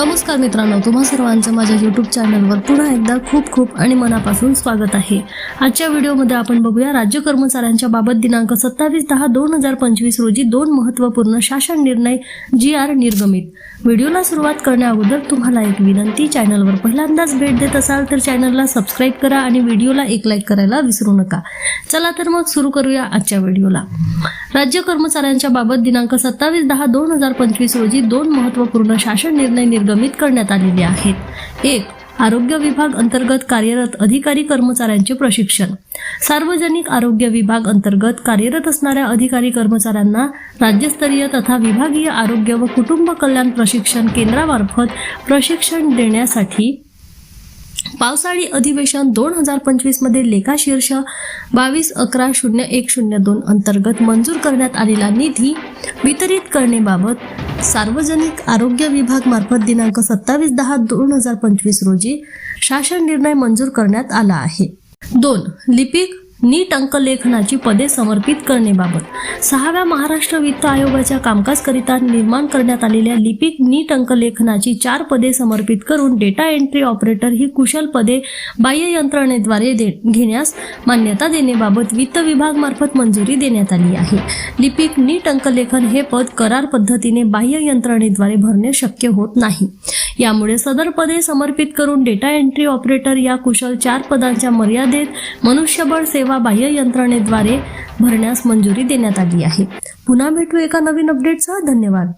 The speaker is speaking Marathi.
नमस्कार मित्रांनो तुम्हा सर्वांचं माझ्या यूट्यूब चॅनलवर पुन्हा एकदा खूप खूप आणि मनापासून स्वागत आहे. आजच्या व्हिडिओमध्ये आपण बघूया राज्य कर्मचाऱ्यांच्या बाबत दिनांक सत्तावीस दहा दोन हजार पंचवीस रोजी दोन महत्त्वपूर्ण शासन निर्णय जी आर निर्गमित. व्हिडिओला सुरुवात करण्याअगोदर तुम्हाला एक विनंती चॅनलवर पहिल्यांदाच भेट देत असाल तर चॅनलला सबस्क्राईब करा आणि व्हिडिओला एक लाईक करायला विसरू नका. चला तर मग सुरू करूया आजच्या व्हिडिओला राज्य कर्मचाऱ्यांच्या बाबत दिनांक सत्तावीस दहा दोन हजार पंचवीस रोजी दोन महत्त्वपूर्ण शासन निर्णय निर्गमित करण्यात आलेले आहेत. एक आरोग्य विभाग अंतर्गत कार्यरत अधिकारी कर्मचाऱ्यांचे प्रशिक्षण. सार्वजनिक आरोग्य विभाग अंतर्गत कार्यरत असणाऱ्या अधिकारी कर्मचाऱ्यांना राज्यस्तरीय तथा विभागीय आरोग्य व कुटुंब कल्याण प्रशिक्षण केंद्रामार्फत प्रशिक्षण देण्यासाठी पावसाळी अधिवेशन दोन हजार पंचवीसमध्ये लेखाशीर्ष लेखा शीर्ष बावीस अकरा शून्य एक शून्य दोन अंतर्गत मंजूर करण्यात आलेला निधी वितरित करण्याबाबत सार्वजनिक आरोग्य विभाग मार्फत दिनांक सत्तावीस दहा दोन हजार पंचवीस रोजी शासन निर्णय मंजूर करण्यात आला आहे. दोन लिपिक नीट अंकलेखनाची पदे समर्पित करणेबाबत सहाव्या महाराष्ट्र वित्त आयोगाच्या कामकाजकरिता निर्माण करण्यात आलेल्या लिपिक नीट अंकलेखनाची चार पदे समर्पित करून डेटा एंट्री ऑपरेटर ही कुशल पदे बाह्य यंत्रणेद्वारे दे घेण्यास मान्यता देण्याबाबत वित्त विभागमार्फत मंजुरी देण्यात आली आहे. लिपिक नीट अंकलेखन हे पद करार पद्धतीने बाह्य यंत्रणेद्वारे भरणे शक्य होत नाही. यामुळे सदर पदे समर्पित करून डेटा एंट्री ऑपरेटर या कुशल चार पदांच्या मर्यादेत मनुष्यबळ सेवा बाह्य यंत्रणेद्वारे भरण्यास मंजुरी देण्यात आली आहे. पुन्हा भेटू एका नवीन अपडेटसह धन्यवाद.